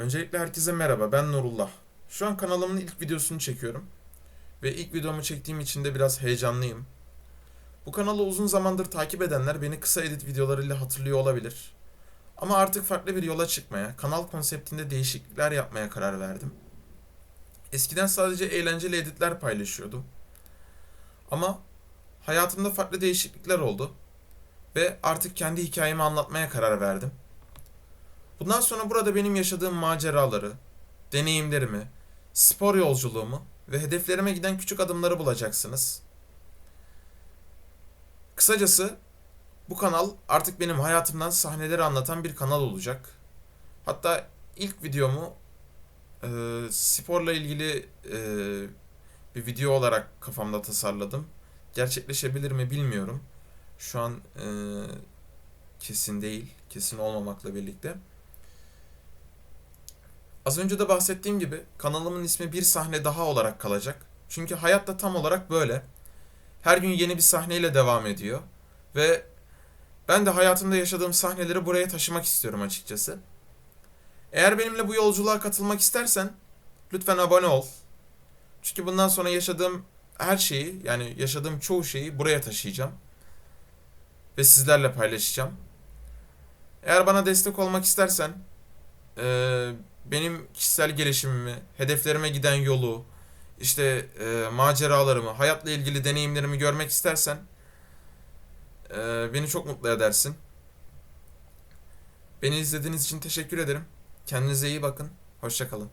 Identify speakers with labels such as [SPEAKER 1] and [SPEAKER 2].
[SPEAKER 1] Öncelikle herkese merhaba, ben Nurullah. Şu an kanalımın ilk videosunu çekiyorum. Ve ilk videomu çektiğim için de biraz heyecanlıyım. Bu kanalı uzun zamandır takip edenler beni kısa edit videolarıyla hatırlıyor olabilir. Ama artık farklı bir yola çıkmaya, kanal konseptinde değişiklikler yapmaya karar verdim. Eskiden sadece eğlenceli editler paylaşıyordum. Ama hayatımda farklı değişiklikler oldu. Ve artık kendi hikayemi anlatmaya karar verdim. Bundan sonra burada benim yaşadığım maceraları, deneyimlerimi, spor yolculuğumu ve hedeflerime giden küçük adımları bulacaksınız. Kısacası bu kanal artık benim hayatımdan sahneleri anlatan bir kanal olacak. Hatta ilk videomu e, sporla ilgili e, bir video olarak kafamda tasarladım. Gerçekleşebilir mi bilmiyorum. Şu an e, kesin değil, kesin olmamakla birlikte. Az önce de bahsettiğim gibi kanalımın ismi bir sahne daha olarak kalacak. Çünkü hayat da tam olarak böyle. Her gün yeni bir sahneyle devam ediyor. Ve ben de hayatımda yaşadığım sahneleri buraya taşımak istiyorum açıkçası. Eğer benimle bu yolculuğa katılmak istersen lütfen abone ol. Çünkü bundan sonra yaşadığım her şeyi yani yaşadığım çoğu şeyi buraya taşıyacağım. Ve sizlerle paylaşacağım. Eğer bana destek olmak istersen eee benim kişisel gelişimimi, hedeflerime giden yolu, işte e, maceralarımı, hayatla ilgili deneyimlerimi görmek istersen e, beni çok mutlu edersin. Beni izlediğiniz için teşekkür ederim. Kendinize iyi bakın. Hoşçakalın.